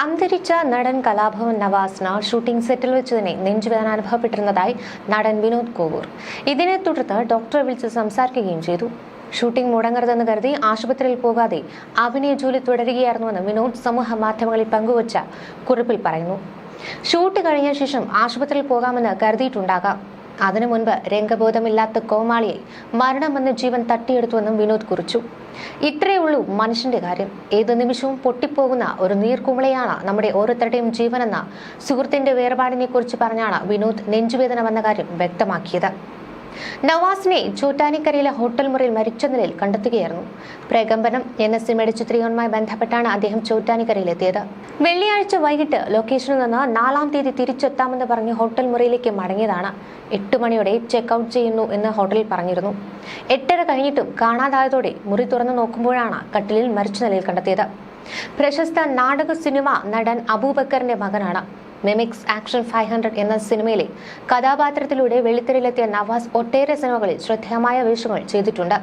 അന്തരിച്ച നടൻ കലാഭവൻ നവാസിന് ഷൂട്ടിംഗ് സെറ്റിൽ വെച്ച് തന്നെ നെഞ്ചുവേദന അനുഭവപ്പെട്ടിരുന്നതായി നടൻ വിനോദ് കോവൂർ. ഇതിനെ തുടർന്ന് ഡോക്ടറെ വിളിച്ച് സംസാരിക്കുകയും ചെയ്തു. ഷൂട്ടിംഗ് മുടങ്ങരുതെന്ന് കരുതി ആശുപത്രിയിൽ പോകാതെ അഭിനയ ജോലി തുടരുകയായിരുന്നുവെന്ന് വിനോദ് സമൂഹ മാധ്യമങ്ങളിൽ പങ്കുവച്ച കുറിപ്പിൽ പറയുന്നു. ഷൂട്ട് കഴിഞ്ഞ ശേഷം ആശുപത്രിയിൽ പോകാമെന്ന് കരുതിയിട്ടുണ്ടാകാം. അതിനു മുൻപ് രംഗബോധമില്ലാത്ത കോമാളിയെ മരണം ജീവൻ തട്ടിയെടുത്തുവെന്നും വിനോദ് കുറിച്ചു. ഇത്രയേ ഉള്ളൂ മനുഷ്യന്റെ കാര്യം. ഏത് നിമിഷവും പൊട്ടിപ്പോകുന്ന ഒരു നീർക്കുമിളയാണ് നമ്മുടെ ഓരോരുത്തരുടെയും ജീവനെന്ന സുഹൃത്തിന്റെ വേർപാടിനെ കുറിച്ച് പറഞ്ഞാണ് വിനോദ് നെഞ്ചുവേദന വന്ന കാര്യം വ്യക്തമാക്കിയത്. നവാസിനെ ചൂട്ടാനിക്കരയിലെ ഹോട്ടൽ മുറിയിൽ മരിച്ച നിലയിൽ കണ്ടെത്തുകയായിരുന്നു. പ്രകമ്പനം എന്ന സിനിമയുടെ ചിത്രീകരണവുമായി ബന്ധപ്പെട്ടാണ് അദ്ദേഹം ചോറ്റാനിക്കരയിലെത്തിയത് വെള്ളിയാഴ്ച വൈകിട്ട് ലൊക്കേഷനിൽ നിന്ന് നാലാം തീയതി തിരിച്ചെത്താമെന്ന് പറഞ്ഞ് ഹോട്ടൽ മുറിയിലേക്ക് മടങ്ങിയതാണ്. എട്ട് മണിയോടെ ചെക്ക് ഔട്ട് ചെയ്യുന്നു എന്ന് ഹോട്ടലിൽ പറഞ്ഞിരുന്നു. എട്ടര കഴിഞ്ഞിട്ടും കാണാതായതോടെ മുറി തുറന്നു നോക്കുമ്പോഴാണ് കട്ടിലിൽ മരിച്ച നിലയിൽ കണ്ടെത്തിയത്. പ്രശസ്ത നാടക സിനിമ നടൻ അബൂബക്കറിന്റെ മകനാണ്. മെമിക്സ് ആക്ഷൻ ഫൈവ് ഹൺഡ്രഡ് എന്ന സിനിമയിലെ കഥാപാത്രത്തിലൂടെ വെളിത്തിരിലെത്തിയ നവാസ് ഒട്ടേറെ സിനിമകളിൽ ശ്രദ്ധേയമായ വേഷങ്ങൾ ചെയ്തിട്ടുണ്ട്.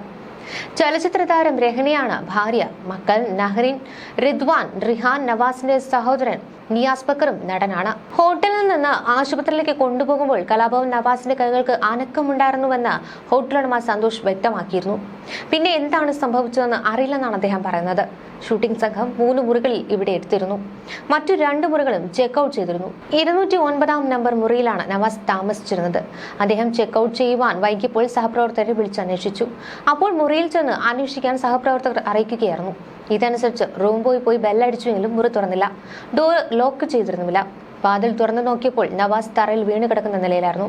ചലച്ചിത്ര താരം രഹനയാണ് ഭാര്യ മക്കൾ നഹറിൻ റിദ്വാൻ റിഹാൻ നവാസിന്റെ സഹോദരൻ നിയാസ് ബക്കറും നടനാണ്. ഹോട്ടലിൽ നിന്ന് ആശുപത്രിയിലേക്ക് കൊണ്ടുപോകുമ്പോൾ കലാഭവൻ നവാസിന്റെ കൈകൾക്ക് അനക്കമുണ്ടായിരുന്നുവെന്ന് ഹോട്ടൽ ഉടമ സന്തോഷ് വ്യക്തമാക്കിയിരുന്നു. പിന്നെ എന്താണ് സംഭവിച്ചതെന്ന് അറിയില്ലെന്നാണ് അദ്ദേഹം പറയുന്നത്. ഷൂട്ടിംഗ് സംഘം മൂന്ന് മുറികളിൽ ഇവിടെ എടുത്തിരുന്നു മറ്റു രണ്ട് മുറികളും ചെക്ക് ഔട്ട് ചെയ്തിരുന്നു. ഇരുന്നൂറ്റി ഒൻപതാം നമ്പർ മുറിയിലാണ് നവാസ് താമസിച്ചിരുന്നത്. അദ്ദേഹം ചെക്ക് ഔട്ട് ചെയ്യുവാൻ വൈകിയപ്പോൾ സഹപ്രവർത്തകരെ വിളിച്ചന്വേഷിച്ചു അപ്പോൾ മുറിയിൽ ചെന്ന് അന്വേഷിക്കാൻ സഹപ്രവർത്തകർ അറിയിക്കുകയായിരുന്നു. ഇതനുസരിച്ച് റൂം പോയി പോയി ബെല്ലടിച്ചുവെങ്കിലും മുറി തുറന്നില്ല. ഡോർ ലോക്ക് ചെയ്തിരുന്നുമില്ല. വാതിൽ തുറന്നു നോക്കിയപ്പോൾ നവാസ് തറയിൽ വീണ് കിടക്കുന്ന നിലയിലായിരുന്നു.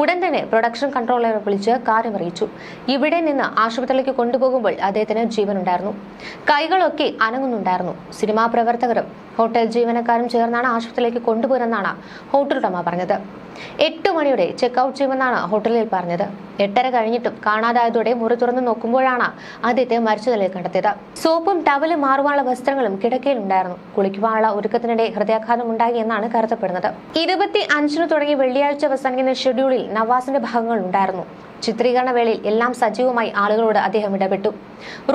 ഉടൻ തന്നെ പ്രൊഡക്ഷൻ കൺട്രോളറെ വിളിച്ച് കാര്യം അറിയിച്ചു ഇവിടെ നിന്ന് ആശുപത്രിയിലേക്ക് കൊണ്ടുപോകുമ്പോൾ അദ്ദേഹത്തിന് ജീവനുണ്ടായിരുന്നു. കൈകളൊക്കെ അനങ്ങുന്നുണ്ടായിരുന്നു. സിനിമാ പ്രവർത്തകരും ഹോട്ടൽ ജീവനക്കാരും ചേർന്നാണ് ആശുപത്രിയിലേക്ക് കൊണ്ടുപോരെന്നാണ് ഹോട്ടൽ ഉടമ പറഞ്ഞത്. എട്ട് മണിയുടെ ചെക്ക് ഔട്ട് ചെയ്യുമെന്നാണ് ഹോട്ടലിൽ പറഞ്ഞത്. എട്ടര കഴിഞ്ഞിട്ടും കാണാതായതോടെ മുറി തുറന്നു നോക്കുമ്പോഴാണ് ആദ്യത്തെ മരിച്ച നിലയിൽ കണ്ടെത്തിയത്. സോപ്പും ടവലും മാറുവാനുള്ള വസ്ത്രങ്ങളും കിടക്കയിലുണ്ടായിരുന്നു. കുളിക്കുവാനുള്ള ഒരുക്കത്തിനിടെ ഹൃദയാഘാതം ഉണ്ടായി എന്നാണ് കരുതപ്പെടുന്നത് ഇരുപത്തി അഞ്ചിന് തുടങ്ങി വെള്ളിയാഴ്ച അവസാനിക്കുന്ന ഷെഡ്യൂളിൽ നവാസിന്റെ ഭാഗങ്ങൾ ഉണ്ടായിരുന്നു. ചിത്രീകരണ വേളയിൽ എല്ലാം സജീവമായി ആളുകളോട് അദ്ദേഹം ഇടപെട്ടു.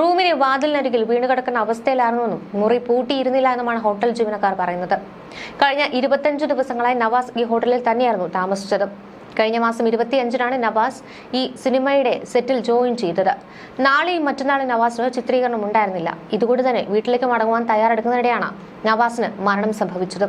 റൂമിലെ വാതിലിനരികിൽ വീണുകിടക്കുന്ന അവസ്ഥയിലായിരുന്നുവെന്നും മുറി പൂട്ടിയിരുന്നില്ല എന്നുമാണ് ഹോട്ടൽ ജീവനക്കാർ പറയുന്നത്. കഴിഞ്ഞ ഇരുപത്തഞ്ച് ദിവസങ്ങളായി നവാസ് ഈ ഹോട്ടലിൽ തന്നെയായിരുന്നു താമസിച്ചത്. കഴിഞ്ഞ മാസം ഇരുപത്തിയഞ്ചിനാണ് നവാസ് ഈ സിനിമയുടെ സെറ്റിൽ ജോയിൻ ചെയ്തത്. നാളെയും മറ്റന്നാളും നവാസിന് ചിത്രീകരണം ഉണ്ടായിരുന്നില്ല. ഇതുകൊണ്ട് തന്നെ വീട്ടിലേക്ക് മടങ്ങുവാൻ തയ്യാറെടുക്കുന്നതിനിടെയാണ് നവാസിന് മരണം സംഭവിച്ചത്.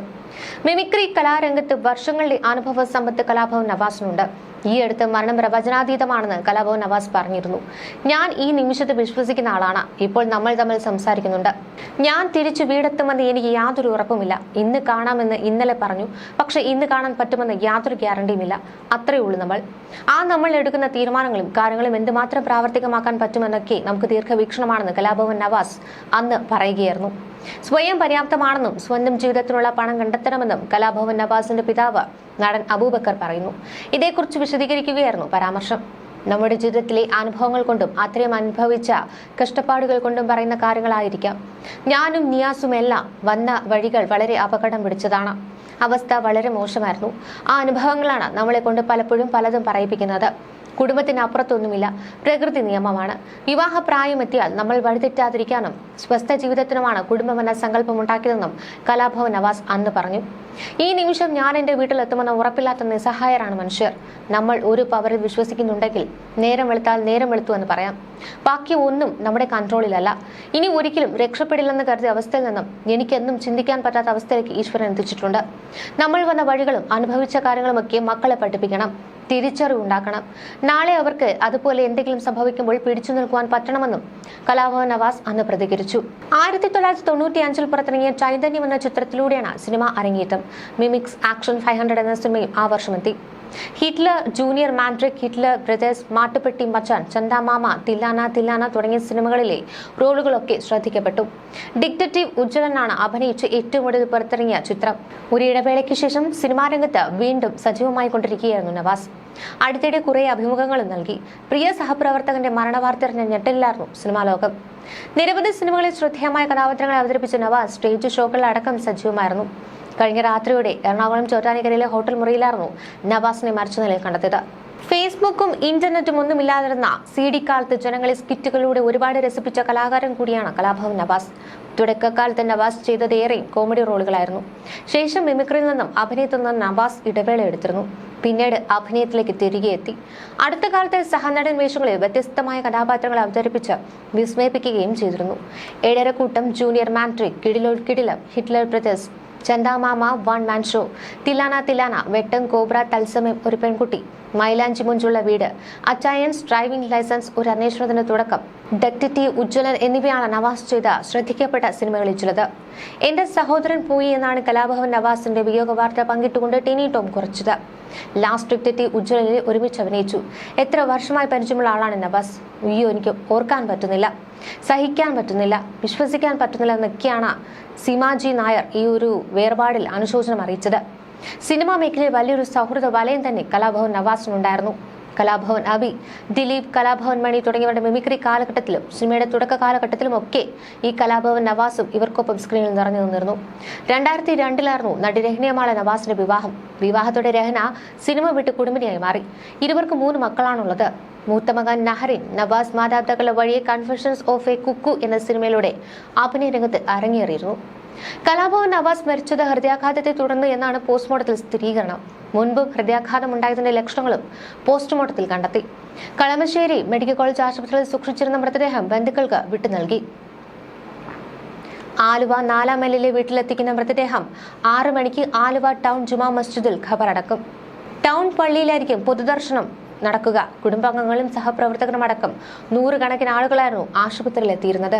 മിമിക്രി കലാരംഗത്ത് വർഷങ്ങളുടെ അനുഭവ സമ്പത്ത് കലാഭവൻ നവാസിനുണ്ട്. ഈ അടുത്ത് മരണം പ്രവചനാതീതമാണെന്ന് കലാഭവൻ നവാസ് പറഞ്ഞിരുന്നു. ഞാൻ ഈ നിമിഷത്തെ വിശ്വസിക്കുന്ന ആളാണ്. ഇപ്പോൾ നമ്മൾ തമ്മിൽ സംസാരിക്കുന്നുണ്ട്. ഞാൻ തിരിച്ചു വീടെത്തുമെന്ന് എനിക്ക് യാതൊരു ഉറപ്പുമില്ല. ഇന്ന് കാണാമെന്ന് ഇന്നലെ പറഞ്ഞു. പക്ഷെ ഇന്ന് കാണാൻ പറ്റുമെന്ന് യാതൊരു ഗ്യാരണ്ടിയുമില്ല അത്രയേ ഉള്ളൂ നമ്മൾ. ആ നമ്മൾ എടുക്കുന്ന തീരുമാനങ്ങളും കാര്യങ്ങളും എന്തുമാത്രം പ്രാവർത്തികമാക്കാൻ പറ്റുമെന്നൊക്കെ നമുക്ക് ദീർഘവീക്ഷണമാണെന്ന് കലാഭവൻ നവാസ് അന്ന് പറയുകയായിരുന്നു. സ്വയം പര്യാപ്തമാണെന്നും സ്വന്തം ജീവിതത്തിനുള്ള പണം കണ്ടെത്തണമെന്നും കലാഭവൻ നവാസിന്റെ പിതാവ് നടൻ അബൂബക്കർ പറയുന്നു. ഇതേക്കുറിച്ച് വിശദീകരിക്കുകയായിരുന്നു പരാമർശം. നമ്മുടെ ജീവിതത്തിലെ അനുഭവങ്ങൾ കൊണ്ടും അത്രയും അനുഭവിച്ച കഷ്ടപ്പാടുകൾ കൊണ്ടും പറയുന്ന കാര്യങ്ങളായിരിക്കാം. ഞാനും നിയാസും എല്ലാം വന്ന വഴികൾ വളരെ അപകടം പിടിച്ചതാണ്. അവസ്ഥ വളരെ മോശമായിരുന്നു. ആ അനുഭവങ്ങളാണ് നമ്മളെ കൊണ്ട് പലപ്പോഴും പലതും പറയിപ്പിക്കുന്നത്. കുടുംബത്തിനപ്പുറത്തൊന്നുമില്ല. പ്രകൃതി നിയമമാണ്. വിവാഹ പ്രായമെത്തിയാൽ നമ്മൾ വഴിതെറ്റാതിരിക്കാനും സ്വസ്ഥ ജീവിതത്തിനുമാണ് കുടുംബമെന്ന സങ്കല്പം ഉണ്ടാക്കിയതെന്നും കലാഭവൻ നവാസ് അന്ന് പറഞ്ഞു. ഈ നിമിഷം ഞാൻ എന്റെ വീട്ടിലെത്തുമെന്ന് ഉറപ്പില്ലാത്ത നിസ്സഹായരാണ് മനുഷ്യർ. നമ്മൾ ഒരു പവറിൽ വിശ്വസിക്കുന്നുണ്ടെങ്കിൽ നേരം വെളുത്താൽ നേരം വെളുത്തു എന്ന് പറയാം. ബാക്കി ഒന്നും നമ്മുടെ കൺട്രോളിലല്ല. ഇനി ഒരിക്കലും രക്ഷപ്പെടില്ലെന്ന് കരുതിയ അവസ്ഥയിൽ നിന്നും എനിക്കെന്നും ചിന്തിക്കാൻ പറ്റാത്ത അവസ്ഥയിലേക്ക് ഈശ്വരൻ എത്തിച്ചിട്ടുണ്ട്. നമ്മൾ വന്ന വഴികളും അനുഭവിച്ച കാര്യങ്ങളുമൊക്കെ മക്കളെ പഠിപ്പിക്കണം. തിരിച്ചറിവുണ്ടാക്കണം. നാളെ അവർക്ക് അതുപോലെ എന്തെങ്കിലും സംഭവിക്കുമ്പോൾ പിടിച്ചു നിൽക്കുവാൻ പറ്റണമെന്നും കലാഭവൻ നവാസ് അന്ന് പ്രതികരിച്ചു. ആയിരത്തി തൊള്ളായിരത്തി തൊണ്ണൂറ്റി അഞ്ചിൽ പുറത്തിറങ്ങിയ ചൈതന്യം എന്ന ചിത്രത്തിലൂടെയാണ് സിനിമ അരങ്ങേറ്റം. മിമിക്സ് ആക്ഷൻ ഫൈവ് ഹൺഡ്രഡ് എന്ന സിനിമയും ആ വർഷമെത്തി. Hitler Junior Mandrake Hitler Brothers Mattupetty Machan Chandamama Thillana തില്ലാന തുടങ്ങിയ സിനിമകളിലെ റോളുകളൊക്കെ ശ്രദ്ധിക്കപ്പെട്ടു. ഡിക്റ്റേറ്റീവ് ഉജ്ജ്വലനാണ് അഭിനയിച്ച് ഏറ്റവും ഒടുവിൽ പുറത്തിറങ്ങിയ ചിത്രം. ഒരു ഇടവേളയ്ക്ക് ശേഷം സിനിമാ രംഗത്ത് വീണ്ടും സജീവമായി കൊണ്ടിരിക്കുകയായിരുന്നു നവാസ്. അടുത്തിടെ കുറെ അഭിമുഖങ്ങളും നൽകി. പ്രിയ സഹപ്രവർത്തകന്റെ മരണവാർത്ത അറിഞ്ഞ ഞെട്ടലിലായിരുന്നു സിനിമാ ലോകം. നിരവധി സിനിമകളിൽ ശ്രദ്ധേയമായ കഥാപാത്രങ്ങളെ അവതരിപ്പിച്ച നവാസ് സ്റ്റേജ് ഷോകളിൽ അടക്കം സജീവമായിരുന്നു. കഴിഞ്ഞ രാത്രിയോടെ എറണാകുളം ചോറ്റാനിക്കരയിലെ ഹോട്ടൽ മുറിയിലായിരുന്നു നവാസിനെ മരിച്ച നിലയിൽ കണ്ടെത്തിയത്. ഫേസ്ബുക്കും ഇന്റർനെറ്റും ഒന്നുമില്ലാതിരുന്ന സി ഡി കാലത്ത് ജനങ്ങളെ സ്കിറ്റുകളിലൂടെ ഒരുപാട് രസിപ്പിച്ച കലാകാരൻ കൂടിയാണ് കലാഭവൻ നവാസ്. തുടക്കക്കാലത്ത് നവാസ് ചെയ്തതേറെ കോമഡി റോളുകളായിരുന്നു. ശേഷം മിമിക്രിയിൽ നിന്നും അഭിനയത്തിൽ നിന്നും നവാസ് ഇടവേള എടുത്തിരുന്നു. പിന്നീട് അഭിനയത്തിലേക്ക് തിരികെ എത്തി. അടുത്ത കാലത്തെ സഹനടൻ വേഷങ്ങളിൽ വ്യത്യസ്തമായ കഥാപാത്രങ്ങൾ അവതരിപ്പിച്ച് വിസ്മയിപ്പിക്കുകയും ചെയ്തിരുന്നു. ഏഴരക്കൂട്ടം ജൂനിയർ മാൻട്രിക് കിടിലോൾ കിടിലം Hitler Brothers Chandamama One Man Show. Thillana Thillana Vettam Cobra Thatsamayam Oru Penkutty. മൈലാഞ്ചി മുഞ്ചുള്ള വീട്. അച്ചായൻസ് ഡ്രൈവിംഗ് ലൈസൻസ് ഒരു അന്വേഷണത്തിന് തുടക്കം. ഡെക്റ്റീവ് ഉജ്ജ്വലൻ എന്നിവയാണ് നവാസ് ചെയ്ത ശ്രദ്ധിക്കപ്പെട്ട സിനിമകളിൽ ചിലത് എന്റെ സഹോദരൻ പോയി എന്നാണ് കലാഭവൻ നവാസിന്റെ വിയോഗ വാർത്ത പങ്കിട്ടുകൊണ്ട് ടിനി ടോം കുറിച്ചത്. ലാസ്റ്റ് ഡിറ്റക്റ്റീവ് ഉജ്ജ്വലനിൽ ഒരുമിച്ച് അഭിനയിച്ചു. എത്ര വർഷമായി പരിചയമുള്ള ആളാണ് നവാസ്? അയ്യോ എനിക്ക് ഓർക്കാൻ പറ്റുന്നില്ല. സഹിക്കാൻ പറ്റുന്നില്ല വിശ്വസിക്കാൻ പറ്റുന്നില്ല എന്നൊക്കെയാണ് സീമാജി നായർ ഈ ഒരു വേർപാടിൽ അനുശോചനം അറിയിച്ചത്. സിനിമാ മേഖലയിൽ വലിയൊരു സൗഹൃദ വലയം തന്നെ കലാഭവൻ നവാസിനുണ്ടായിരുന്നു. കലാഭവൻ അബി ദിലീപ് കലാഭവൻ മണി തുടങ്ങിയവരുടെ മിമിക്രി കാലഘട്ടത്തിലും സിനിമയുടെ തുടക്ക കാലഘട്ടത്തിലും ഒക്കെ ഈ കലാഭവൻ നവാസും ഇവർക്കൊപ്പം സ്ക്രീനിൽ നിറഞ്ഞു നിന്നിരുന്നു. രണ്ടായിരത്തി രണ്ടിലായിരുന്നു നടി രഹ്നയമാളെ നവാസിന്റെ വിവാഹം. വിവാഹത്തോടെ രഹന സിനിമ വിട്ട് കുടുംബിനിയായി മാറി. ഇരുവർക്ക് മൂന്ന് മക്കളാണുള്ളത്. മൂത്ത മകൻ നഹറിൻ നവാസ് മാതാപിതാക്കളുടെ വഴിയെ കൺഫെഷൻസ് ഓഫ് എ കുക്കു എന്ന സിനിമയിലൂടെ അഭിനയ രംഗത്ത് അരങ്ങേറിയിരുന്നു. കലാഭവൻ നവാസ് മരിച്ചത് ഹൃദയാഘാതത്തെ തുടർന്ന് എന്നാണ് പോസ്റ്റ്മോർട്ടത്തിൽ സ്ഥിരീകരണം. മുൻപും ഹൃദയാഘാതം ഉണ്ടായതിന്റെ ലക്ഷണങ്ങളും പോസ്റ്റ്മോർട്ടത്തിൽ കണ്ടെത്തി. കളമശ്ശേരി മെഡിക്കൽ കോളേജ് ആശുപത്രിയിൽ സൂക്ഷിച്ചിരുന്ന മൃതദേഹം ബന്ധുക്കൾക്ക് വിട്ടു നൽകി. ആലുവ നാലാം മൈലിലെ വീട്ടിലെത്തിക്കുന്ന മൃതദേഹം ആറ് മണിക്ക് ആലുവ ടൗൺ ജുമാ മസ്ജിദിൽ ഖബറടക്കും. ടൗൺ പള്ളിയിലായിരിക്കും പൊതുദർശനം നടക്കുക. കുടുംബാംഗങ്ങളും സഹപ്രവർത്തകരും അടക്കം നൂറുകണക്കിന് ആളുകളായിരുന്നു ആശുപത്രിയിൽ എത്തിയിരുന്നത്